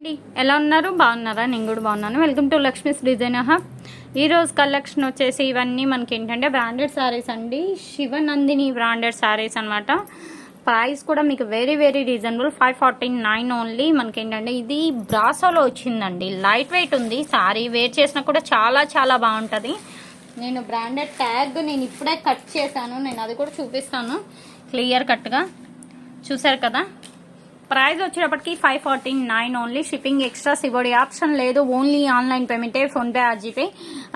అండి ఎలా ఉన్నారు? బాగున్నారా? నేను కూడా బాగున్నాను. Welcome to Lakshmi's design hub ఈరోజు కలెక్షన్ వచ్చేసి ఇవన్నీ మనకి ఏంటంటే బ్రాండెడ్ శారీస్ అండి. శివనందిని బ్రాండెడ్ శారీస్ అనమాట ప్రైస్ కూడా మీకు very very reasonable five forty nine only మనకి ఏంటంటే ఇది బ్రాసోలో వచ్చిందండి. లైట్ వెయిట్ ఉంది. శారీ వేర్ చేసినా కూడా చాలా చాలా బాగుంటుంది. నేను బ్రాండెడ్ ట్యాగ్ నేను ఇప్పుడే కట్ చేశాను. నేను అది కూడా చూపిస్తాను. క్లియర్ కట్గా చూసారు కదా? ప్రైస్ వచ్చేటప్పటికి five forty nine only shipping extra C O D option లేదు. ఓన్లీ ఆన్లైన్ పేమెంటే ఫోన్పే ఆర్జీపే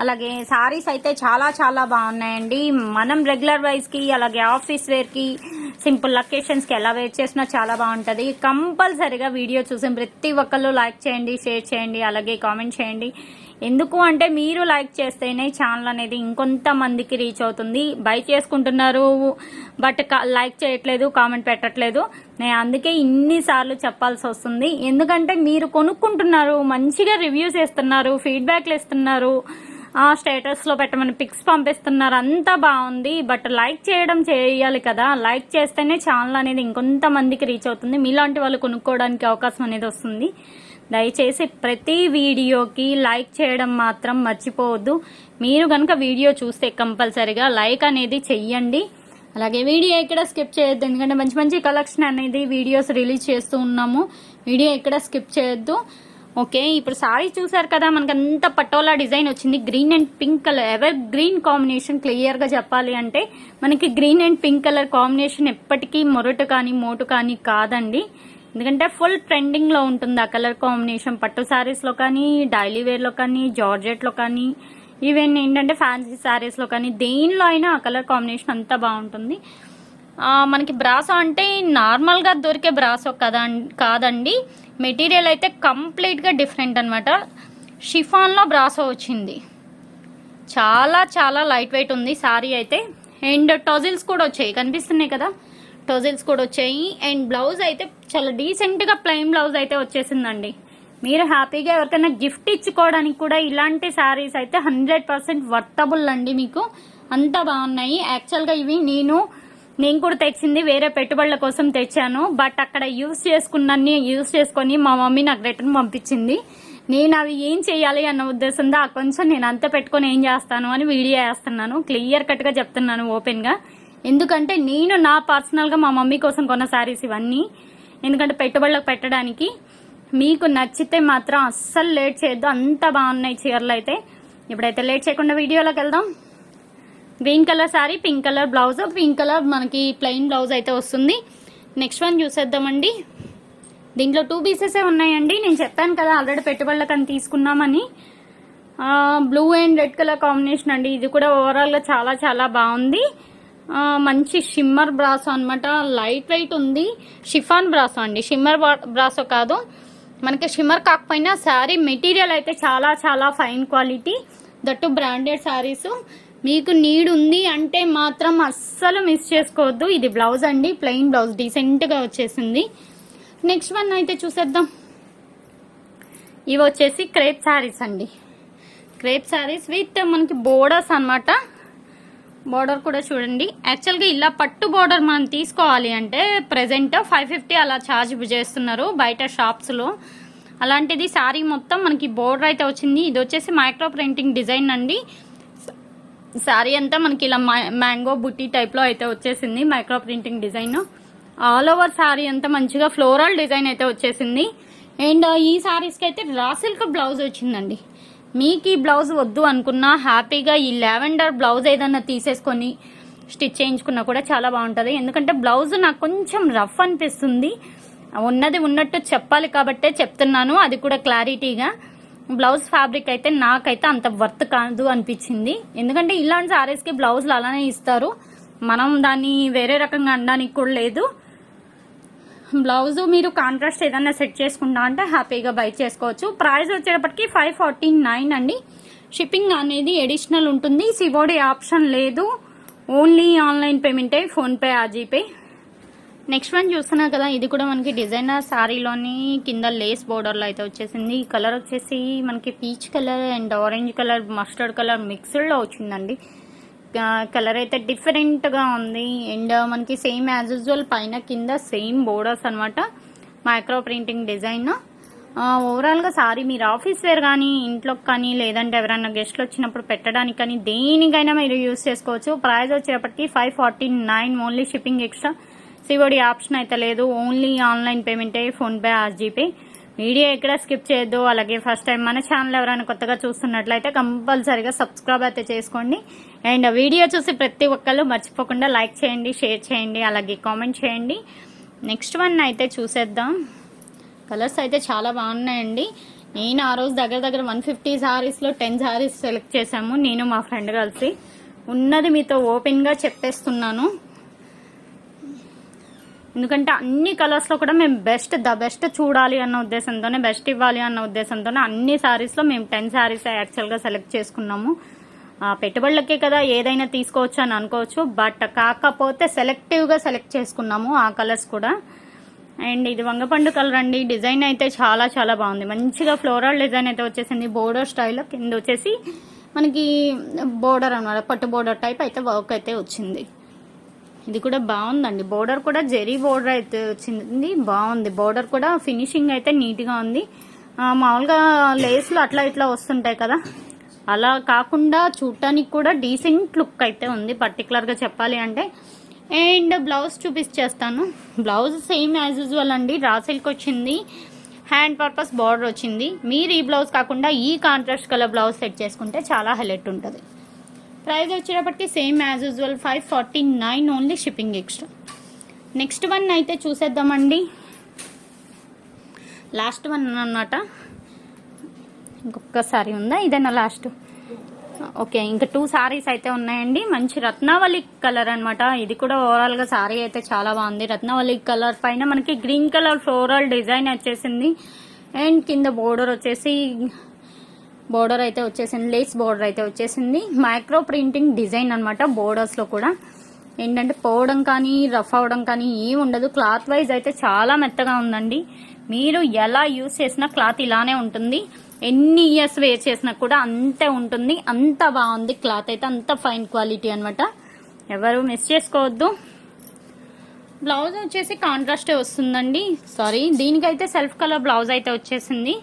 అలాగే సారీస్ అయితే చాలా చాలా బాగున్నాయండి. మనం రెగ్యులర్ వైజ్కి అలాగే ఆఫీస్ వేర్కి సింపుల్ లొకేషన్స్కి ఎలా వేర్ చేసినా చాలా బాగుంటుంది. కంపల్సరీగా వీడియో చూసిన ప్రతి ఒక్కళ్ళు లైక్ చేయండి షేర్ చేయండి అలాగే కామెంట్ చేయండి. ఎందుకు అంటే మీరు లైక్ చేస్తేనే ఛానల్ అనేది ఇంకొంతమందికి రీచ్ అవుతుంది. బై చేసుకుంటున్నారు బట్ లైక్ చేయట్లేదు కామెంట్ పెట్టట్లేదు. నేను అందుకే ఇన్నిసార్లు చెప్పాల్సి వస్తుంది. ఎందుకంటే మీరు కొనుక్కుంటున్నారు మంచిగా రివ్యూస్ ఇస్తున్నారు. ఫీడ్బ్యాక్లు ఇస్తున్నారు స్టేటస్లో పెట్టమని పిక్స్ పంపిస్తున్నారు. అంతా బాగుంది బట్ లైక్ చేయడం చేయాలి కదా. లైక్ చేస్తేనే ఛానల్ అనేది ఇంకొంతమందికి రీచ్ అవుతుంది. మీలాంటి వాళ్ళు కొనుక్కోవడానికి అవకాశం అనేది వస్తుంది. దయచేసి ప్రతి వీడియోకి లైక్ చేయడం మాత్రం మర్చిపోవద్దు. మీరు కనుక వీడియో చూస్తే కంపల్సరిగా లైక్ అనేది చెయ్యండి. అలాగే వీడియో ఎక్కడ స్కిప్ చేయొద్దు. ఎందుకంటే మంచి మంచి కలెక్షన్ అనేది వీడియోస్ రిలీజ్ చేస్తూ ఉన్నాము. వీడియో ఎక్కడ స్కిప్ చేయొద్దు. ఓకే ఇప్పుడు సారీ చూసారు కదా మనకు అంత పటోలా డిజైన్ వచ్చింది. Green and pink colour ever green combination క్లియర్గా చెప్పాలి అంటే మనకి green and pink colour combination ఎప్పటికీ మొరటు కానీ మోటు కానీ కాదండి. ఎందుకంటే ఫుల్ ట్రెండింగ్లో ఉంటుంది ఆ కలర్ కాంబినేషన్. పట్టు శారీస్లో కానీ డైలీ వేర్లో కానీ జార్జెట్లో కానీ ఈవెన్ ఏంటంటే ఫ్యాన్సీ శారీస్లో కానీ దేనిలో అయినా ఆ కలర్ కాంబినేషన్ అంతా బాగుంటుంది. మనకి బ్రాసో అంటే నార్మల్గా దొరికే బ్రాసో కదా కాదండి. మెటీరియల్ అయితే కంప్లీట్గా డిఫరెంట్ అనమాట షిఫాన్లో బ్రాసో వచ్చింది. చాలా చాలా లైట్ వెయిట్ ఉంది. సారీ అయితే అండ్ టజిల్స్ కూడా వచ్చాయి. కనిపిస్తున్నాయి కదా? టోజిల్స్ కూడా వచ్చాయి. అండ్ బ్లౌజ్ అయితే చాలా డీసెంట్గా ప్లెయిన్ బ్లౌజ్ అయితే వచ్చేసిందండి. మీరు హ్యాపీగా ఎవరికైనా గిఫ్ట్ ఇచ్చుకోవడానికి కూడా ఇలాంటి శారీస్ అయితే హండ్రెడ్ పర్సెంట్ వర్తబుల్ అండి మీకు. అంత బాగున్నాయి. యాక్చువల్గా ఇవి నేను నేను కూడా తెచ్చింది వేరే పెట్టుబడుల కోసం తెచ్చాను. బట్ అక్కడ యూస్ చేసుకున్నన్ని యూస్ చేసుకొని మా మమ్మీ నాకు రిటర్న్ పంపించింది. నేను అవి ఏం చేయాలి అన్న ఉద్దేశంతో ఆ కొంచెం నేను అంత పెట్టుకొని ఏం చేస్తాను అని వీడియో వేస్తున్నాను. క్లియర్ కట్గా చెప్తున్నాను ఓపెన్గా ఎందుకంటే నేను నా పర్సనల్గా మా మమ్మీ కోసం కొన్న శారీస్ ఇవన్నీ. ఎందుకంటే పెట్టుబడులకు పెట్టడానికి. మీకు నచ్చితే మాత్రం అస్సలు లేట్ చేయొద్దు. అంత బాగున్నాయి చీరలు అయితే. ఇప్పుడైతే లేట్ చేయకుండా వీడియోలోకి వెళ్దాం. Green colour sari pink colour blouse pink colour మనకి ప్లెయిన్ బ్లౌజ్ అయితే వస్తుంది. నెక్స్ట్ వన్ చూసేద్దామండి. దీంట్లో టూ పీసెసే ఉన్నాయండి. నేను చెప్పాను కదా ఆల్రెడీ పెట్టుబడులకు అని తీసుకున్నామని. Blue and red colour combination అండి. ఇది కూడా ఓవరాల్గా చాలా చాలా బాగుంది. మంచి షిమ్మర్ బ్రాసో అనమాట లైట్ వెయిట్ ఉంది. షిఫాన్ బ్రాసో అండి. షిమ్మర్ బ్రాసో కాదు. మనకి షిమ్మర్ కాకపోయినా శారీ మెటీరియల్ అయితే చాలా చాలా fine quality. That branded saris. మీకు నీడ్ ఉంది అంటే మాత్రం అస్సలు మిస్ చేసుకోవద్దు. ఇది బ్లౌజ్ అండి. Plain blouse. డీసెంట్గా వచ్చేసింది. నెక్స్ట్ వన్ అయితే చూసేద్దాం. ఇవి వచ్చేసి క్రేప్ శారీస్ అండి. క్రేప్ శారీస్ విత్ మనకి బోర్డర్స్ అన్నమాట. బోర్డర్ కూడా చూడండి. యాక్చువల్గా ఇలా పట్టు బోర్డర్ మనం తీసుకోవాలి అంటే ప్రెసెంట్ ఫైవ్ ఫిఫ్టీ అలా ఛార్జ్ చేస్తున్నారు బయట షాప్స్లో అలాంటిది శారీ మొత్తం మనకి బోర్డర్ అయితే వచ్చింది. ఇది వచ్చేసి మైక్రో ప్రింటింగ్ డిజైన్ అండి. శారీ అంతా మనకి ఇలా మ్యాంగో బుట్టి టైప్లో అయితే వచ్చేసింది micro printing design all over sari అంతా మంచిగా ఫ్లోరల్ డిజైన్ అయితే వచ్చేసింది. అండ్ ఈ శారీస్కి అయితే రా సిల్క్ బ్లౌజ్ వచ్చిందండి. మీకు ఈ బ్లౌజ్ వద్దు అనుకున్నా హ్యాపీగా ఈ లావెండర్ బ్లౌజ్ ఏదన్నా తీసేసుకొని స్టిచ్ చేయించుకున్నా కూడా చాలా బాగుంటుంది. ఎందుకంటే బ్లౌజ్ నాకు కొంచెం రఫ్ అనిపిస్తుంది. ఉన్నది ఉన్నట్టు చెప్పాలి కాబట్టే చెప్తున్నాను. అది కూడా క్లారిటీగా. బ్లౌజ్ ఫ్యాబ్రిక్ అయితే నాకైతే అంత వర్త్ కాదు అనిపించింది. ఎందుకంటే ఇలాంటి సారీస్కి బ్లౌజులు అలానే ఇస్తారు. మనం దాన్ని వేరే రకంగా అనడానికి కూడా లేదు. బ్లౌజ్ మీరు కాంట్రాస్ట్ ఏదైనా సెట్ చేసుకుంటా అంటే హ్యాపీగా బై చేసుకోవచ్చు. ప్రైస్ వచ్చేటప్పటికి ఫైవ్ ఫార్టీ నైన్ అండి. షిప్పింగ్ అనేది ఎడిషనల్ ఉంటుంది. సివోడి ఆప్షన్ లేదు. ఓన్లీ ఆన్లైన్ పేమెంటే ఫోన్పే ఆజీపే. నెక్స్ట్ వన్ చూస్తున్నా కదా ఇది కూడా మనకి డిజైనర్ శారీలోని కింద లేస్ బోర్డర్లో అయితే వచ్చేసింది. ఈ కలర్ వచ్చేసి మనకి peach colour and orange colour mustard colour మిక్స్డ్లో వచ్చిందండి. కలర్ అయితే డిఫరెంట్గా ఉంది. అండ్ uh, మనకి సేమ్ యాజ్ యూజువల్ పైన కింద సేమ్ బోర్డర్స్ అనమాట మైక్రో ప్రింటింగ్ డిజైన్ ఓవరాల్గా సారీ మీరు ఆఫీస్ వేర్ కానీ ఇంట్లోకి కానీ లేదంటే ఎవరైనా గెస్ట్లు వచ్చినప్పుడు పెట్టడానికి కానీ దేనికైనా మీరు యూస్ చేసుకోవచ్చు. ప్రైస్ వచ్చేటప్పటికి five forty nine only shipping extra COD option అయితే లేదు. ఓన్లీ ఆన్లైన్ పేమెంటే ఫోన్పే ఆర్జీపే వీడియో ఎక్కడ స్కిప్ చేయొద్దు. అలాగే ఫస్ట్ టైం మన ఛానల్ ఎవరైనా కొత్తగా చూస్తున్నట్లయితే కంపల్సరీగా సబ్స్క్రైబ్ అయితే చేసుకోండి. అండ్ వీడియో చూసి ప్రతి ఒక్కళ్ళు మర్చిపోకుండా లైక్ చేయండి షేర్ చేయండి అలాగే కామెంట్ చేయండి. నెక్స్ట్ వన్ అయితే చూసేద్దాం. కలర్స్ అయితే చాలా బాగున్నాయండి. నేను ఆ రోజు దగ్గర దగ్గర వన్ ఫిఫ్టీ శారీస్లో టెన్ శారీస్ సెలెక్ట్ చేశాము నేను మా ఫ్రెండ్ కలిసి. ఉన్నది మీతో ఓపెన్గా చెప్పేస్తున్నాను. ఎందుకంటే అన్ని కలర్స్లో కూడా మేము బెస్ట్ ద బెస్ట్ చూడాలి అన్న ఉద్దేశంతోనే బెస్ట్ ఇవ్వాలి అన్న ఉద్దేశంతోనే అన్ని శారీస్లో మేము టెన్ శారీస్ యాక్చువల్గా సెలెక్ట్ చేసుకున్నాము. ఆ, పెట్టుబడులకే కదా ఏదైనా తీసుకోవచ్చు అని అనుకోవచ్చు బట్ కాకపోతే సెలెక్టివ్గా సెలెక్ట్ చేసుకున్నాము ఆ కలర్స్ కూడా. అండ్ ఇది వంగపండు కలర్ అండి. డిజైన్ అయితే చాలా చాలా బాగుంది. మంచిగా ఫ్లోరల్ డిజైన్ అయితే వచ్చేసింది. బోర్డర్ స్టైల్లో కింద వచ్చేసి మనకి బోర్డర్ అన్నమాట పట్టు బోర్డర్ టైప్ అయితే వర్క్ అయితే వచ్చింది. ఇది కూడా బాగుందండి. బోర్డర్ కూడా జెరీ బోర్డర్ అయితే వచ్చింది. బాగుంది. బోర్డర్ కూడా ఫినిషింగ్ అయితే నీట్గా ఉంది. మామూలుగా లేస్లు అట్లా ఇట్లా వస్తుంటాయి కదా. అలా కాకుండా చూడటానికి కూడా డీసెంట్ లుక్ అయితే ఉంది పర్టికులర్గా చెప్పాలి అంటే. అండ్ బ్లౌజ్ చూపించేస్తాను బ్లౌజ్ సేమ్ యాజ్ యూజువల్ అండి. రా సిల్క్ వచ్చింది. హ్యాండ్ పర్పస్ బార్డర్ వచ్చింది. మీరు ఈ బ్లౌజ్ కాకుండా ఈ కాంట్రాస్ట్ కలర్ బ్లౌజ్ సెట్ చేసుకుంటే చాలా హైలైట్ ఉంటుంది. ప్రైస్ వచ్చేటప్పటికి same as usual five forty nine only shipping extra. Next one అయితే చూసేద్దామండి. లాస్ట్ వన్ అన్నమాట. ఇంకొకసారి ఉందా? ఇదేనా లాస్ట్? ఓకే ఇంకా టూ సారీస్ అయితే ఉన్నాయండి. మంచి రత్నావళి కలర్ అనమాట ఇది కూడా ఓవరాల్గా సారీ అయితే చాలా బాగుంది. రత్నావళి కలర్ పైన మనకి గ్రీన్ కలర్ ఫ్లోరల్ డిజైన్ వచ్చేసింది. అండ్ కింద బోర్డర్ వచ్చేసి బోర్డర్ అయితే వచ్చేసింది లేస్ బోర్డర్ అయితే వచ్చేసింది. మైక్రో ప్రింటింగ్ డిజైన్ అనమాట బోర్డర్స్లో కూడా. ఏంటంటే పోవడం కానీ రఫ్ అవడం కానీ ఏమి ఉండదు. క్లాత్ వైజ్ అయితే చాలా మెత్తగా ఉందండి. మీరు ఎలా యూజ్ చేసినా క్లాత్ ఇలానే ఉంటుంది. ఎన్ని ఇయర్స్ వేర్ చేసినా కూడా అంతే ఉంటుంది. అంత బాగుంది క్లాత్ అయితే. అంత ఫైన్ క్వాలిటీ అనమాట ఎవరు మిస్ చేసుకోవద్దు. బ్లౌజ్ వచ్చేసి కాంట్రాస్టే వస్తుందండి. సారీ దీనికైతే సెల్ఫ్ కలర్ బ్లౌజ్ అయితే వచ్చేసింది.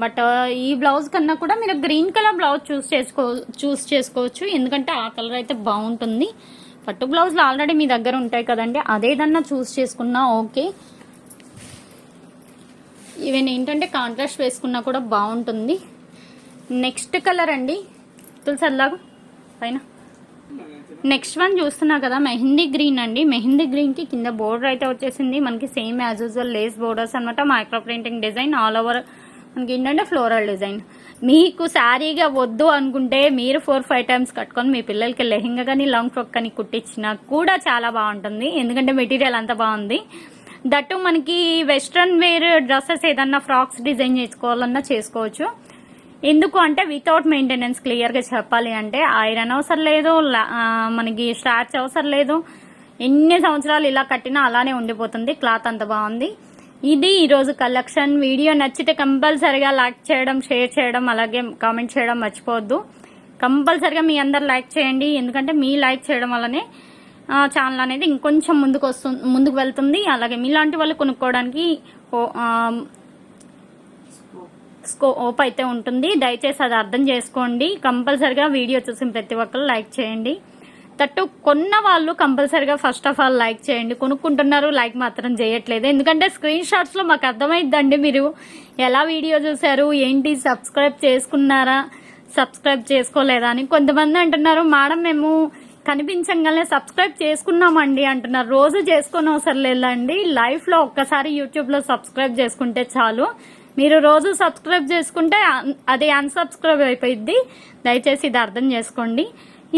బట్ ఈ బ్లౌజ్ కన్నా కూడా మీరు గ్రీన్ కలర్ బ్లౌజ్ చూస్ చేసుకో చూస్ చేసుకోవచ్చు. ఎందుకంటే ఆ కలర్ అయితే బాగుంటుంది. పట్టు బ్లౌజ్లు ఆల్రెడీ మీ దగ్గర ఉంటాయి కదండి. అదేదన్నా చూస్ చేసుకున్నా ఓకే. ఈవెన్ ఏంటంటే కాంట్రాస్ట్ వేసుకున్నా కూడా బాగుంటుంది. నెక్స్ట్ కలర్ అండి. తులసి అల్లాగు పైన. నెక్స్ట్ వన్ చూస్తున్నా కదా మెహందీ గ్రీన్ అండి. మెహందీ గ్రీన్కి కింద బోర్డర్ అయితే వచ్చేసింది. మనకి same as usual lace borders అనమాట micro printing design all over మనకి ఏంటంటే ఫ్లోరల్ డిజైన్. మీకు శారీగా వద్దు అనుకుంటే మీరు ఫోర్ ఫైవ్ టైమ్స్ కట్టుకొని మీ పిల్లలకి లెహంగా కానీ లాంగ్ ఫ్రాక్ కానీ కుట్టించినా కూడా చాలా బాగుంటుంది. ఎందుకంటే మెటీరియల్ అంత బాగుంది. దట్టు మనకి వెస్ట్రన్ వేర్ డ్రెస్సెస్ ఏదన్నా ఫ్రాక్స్ డిజైన్ చేసుకోవాలన్నా చేసుకోవచ్చు. ఎందుకు అంటే వితౌట్ మెయింటెనెన్స్ క్లియర్గా చెప్పాలి అంటే ఐరన్ అవసరం లేదు లా- మనకి స్టార్చ్ అవసరం లేదు. ఎన్ని సంవత్సరాలు ఇలా కట్టినా అలానే ఉండిపోతుంది. క్లాత్ అంత బాగుంది. ఇది ఈరోజు కలెక్షన్. వీడియో నచ్చితే కంపల్సరిగా లైక్ చేయడం షేర్ చేయడం అలాగే కామెంట్ చేయడం మర్చిపోవద్దు. కంపల్సరిగా మీ అందరు లైక్ చేయండి. ఎందుకంటే మీ లైక్ చేయడం వల్లనే ఛానల్ అనేది ఇంకొంచెం ముందుకు వస్తుంది ముందుకు వెళ్తుంది. అలాగే మీలాంటి వాళ్ళు కొనుక్కోవడానికి ఓ- ఓప్ అయితే ఉంటుంది. దయచేసి అది అర్థం చేసుకోండి. కంపల్సరిగా వీడియో చూసిన ప్రతి ఒక్కరు లైక్ చేయండి. తట్టు కొన్న వాళ్ళు కంపల్సరిగా ఫస్ట్ ఆఫ్ ఆల్ లైక్ చేయండి. కొనుక్కుంటున్నారు లైక్ మాత్రం చేయట్లేదు. ఎందుకంటే స్క్రీన్ షాట్స్లో మాకు అర్థమైద్దండి మీరు. ఎలా వీడియో చూసారు ఏంటి? సబ్స్క్రైబ్ చేసుకున్నారా? సబ్స్క్రైబ్ చేసుకోలేదా అని కొంతమంది అంటున్నారు మేడం మేము కనిపించగానే సబ్స్క్రైబ్ చేసుకున్నామండి అంటున్నారు. రోజు చేసుకొని అవసరం లేదండి. లైఫ్లో ఒక్కసారి యూట్యూబ్లో సబ్స్క్రైబ్ చేసుకుంటే చాలు. మీరు రోజు సబ్స్క్రైబ్ చేసుకుంటే అన్- అది అన్సబ్స్క్రైబ్ అయిపోయింది దయచేసి ఇది అర్థం చేసుకోండి.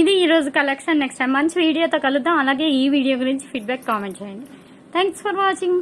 ఇది ఈరోజు కలెక్షన్ నెక్స్ట్ టైం మంచి వీడియోతో కలుద్దాం. అలాగే ఈ వీడియో గురించి ఫీడ్బ్యాక్ కామెంట్ చేయండి. Thanks for watching